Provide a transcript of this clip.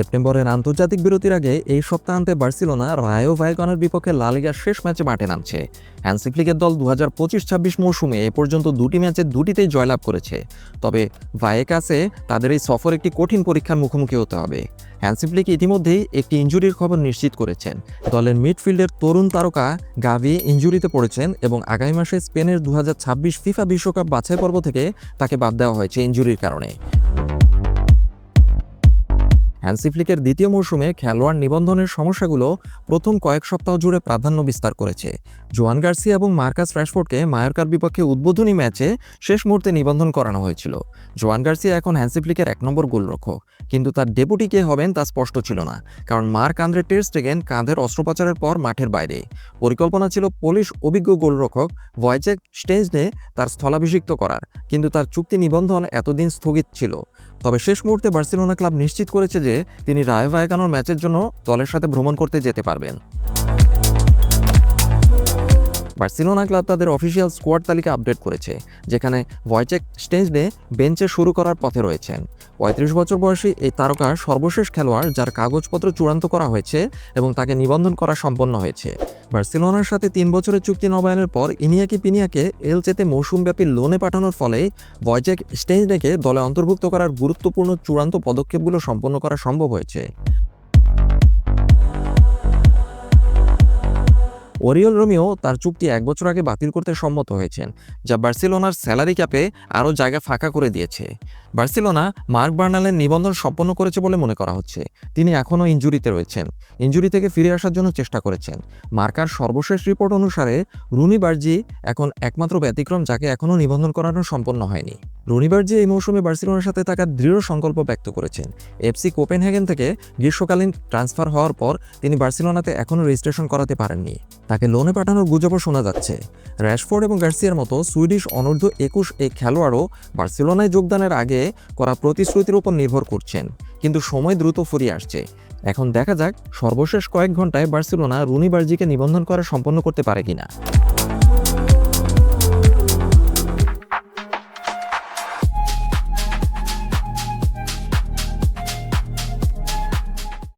সেপ্টেম্বরের আন্তর্জাতিক বিরতির আগে এই সপ্তাহান্তে বার্সিলোনা রায়ো ভাইকনের বিপক্ষে লা লিগার শেষ ম্যাচে মাঠে নামছে। হ্যান্সি ফ্লিকের দল দু হাজার পঁচিশ ছাব্বিশ মৌসুমে এ পর্যন্ত দুটি ম্যাচে দুটিতেই জয়লাভ করেছে। তবে ভায়েকাসে তাদের এই সফর একটি কঠিন পরীক্ষার মুখোমুখি হতে হবে। হ্যান্সি ফ্লিক ইতিমধ্যেই একটি ইঞ্জুরির খবর নিশ্চিত করেছেন। দলের মিডফিল্ডের তরুণ তারকা গাভি ইঞ্জুরিতে পড়েছেন এবং আগামী মাসে স্পেনের দু হাজার ছাব্বিশ ফিফা বিশ্বকাপ বাছাই পর্ব থেকে তাকে বাদ দেওয়া হয়েছে ইঞ্জুরির কারণে। হ্যান্সি ফ্লিকের দ্বিতীয় মৌসুমে খেলোয়াড় নিবন্ধনের সমস্যাগুলো প্রথম কয়েক সপ্তাহ জুড়ে প্রাধান্য বিস্তার করেছে। জোয়ান গার্সিয়া এবং মার্কাস র্যাশফোর্ডকে মায়োরকার বিপক্ষে উদ্বোধনী ম্যাচে শেষ মুহূর্তে নিবন্ধন করানো হয়েছিল। জোয়ান গার্সিয়া এখন হ্যান্সি ফ্লিকের এক নম্বর গোলরক্ষক। কিন্তু তার ডেপুটি কে হবেন তা স্পষ্ট ছিল না, কারণ মার্ক আন্দ্রে টেস্টেগেন কাঁধের অস্ত্রোপচারের পর মাঠের বাইরে। পরিকল্পনা ছিল পুলিশ অভিজ্ঞ গোলরক্ষক ভয়েচেক স্টেজনে তার স্থলাভিষিক্ত করার, কিন্তু তার চুক্তি নিবন্ধন এতদিন স্থগিত ছিল। তবে শেষ মুহূর্তে বার্সেলোনা ক্লাব নিশ্চিত করেছে যে তিনি রায় ভায়কানোর ম্যাচের জন্য দলের সাথে ভ্রমণ করতে যেতে পারবেন। বার্সিলোনা ক্লাব তাদের অফিসিয়াল স্কোয়াড তালিকা আপডেট করেছে, যেখানে ভয়চেক স্টেজডে বেঞ্চে শুরু করার পথে রয়েছেন। পঁয়ত্রিশ বছর বয়সী এই তারকার সর্বশেষ খেলোয়াড়, যার কাগজপত্র চূড়ান্ত করা হয়েছে এবং তাকে নিবন্ধন করা সম্পন্ন হয়েছে। বার্সেলোনার সাথে তিন বছরের চুক্তি নবায়নের পর ইনিয়াকি পিনিয়াকে এলচেতে মৌসুমব্যাপী লোনে পাঠানোর ফলে ভয়চেক স্টেজডেকে দলে অন্তর্ভুক্ত করার গুরুত্বপূর্ণ চূড়ান্ত পদক্ষেপগুলো সম্পন্ন করা সম্ভব হয়েছে। ওরিয়ল রোমিও তার চুক্তি এক বছর আগে বাতিল করতে সম্মত হয়েছেন, যা বার্সেলোনার স্যালারি ক্যাপে আরও জায়গা ফাঁকা করে দিয়েছে। বার্সেলোনা মার্ক বার্নালের নিবন্ধন সম্পন্ন করেছে বলে মনে করা হচ্ছে। তিনি এখনও ইঞ্জুরিতে রয়েছেন। ইঞ্জুরি থেকে ফিরে আসার জন্য চেষ্টা করেছেন। মার্কার সর্বশেষ রিপোর্ট অনুসারে রুনি বার্জি এখন একমাত্র ব্যতিক্রম যাকে এখনও নিবন্ধন করানো সম্পন্ন হয়নি। রুনি বার্জি এই মৌসুমে বার্সেলোনার সাথে থাকার দৃঢ় সংকল্প ব্যক্ত করেছেন, এফসি কোপেনহেগেন থেকে গ্রীষ্মকালীন ট্রান্সফার হওয়ার পর তিনি বার্সেলোনাতে এখনও রেজিস্ট্রেশন করাতে পারেননি। তাকে লোনে পাঠানোর গুজবও শোনা যাচ্ছে। র্যাশফোর্ড এবং গার্সিয়ার মতো সুইডিশ অনূর্ধ্ব একুশ এই খেলোয়াড়ও বার্সেলোনায় যোগদানের আগে করা প্রতিশ্রুতির উপর নির্ভর করছেন, কিন্তু সময় দ্রুত ফুরিয়ে আসছে। এখন দেখা যাক সর্বশেষ কয়েক ঘন্টায় বার্সেলোনা রুনি বার্জিকে নিবন্ধন করা সম্পন্ন করতে পারে কিনা।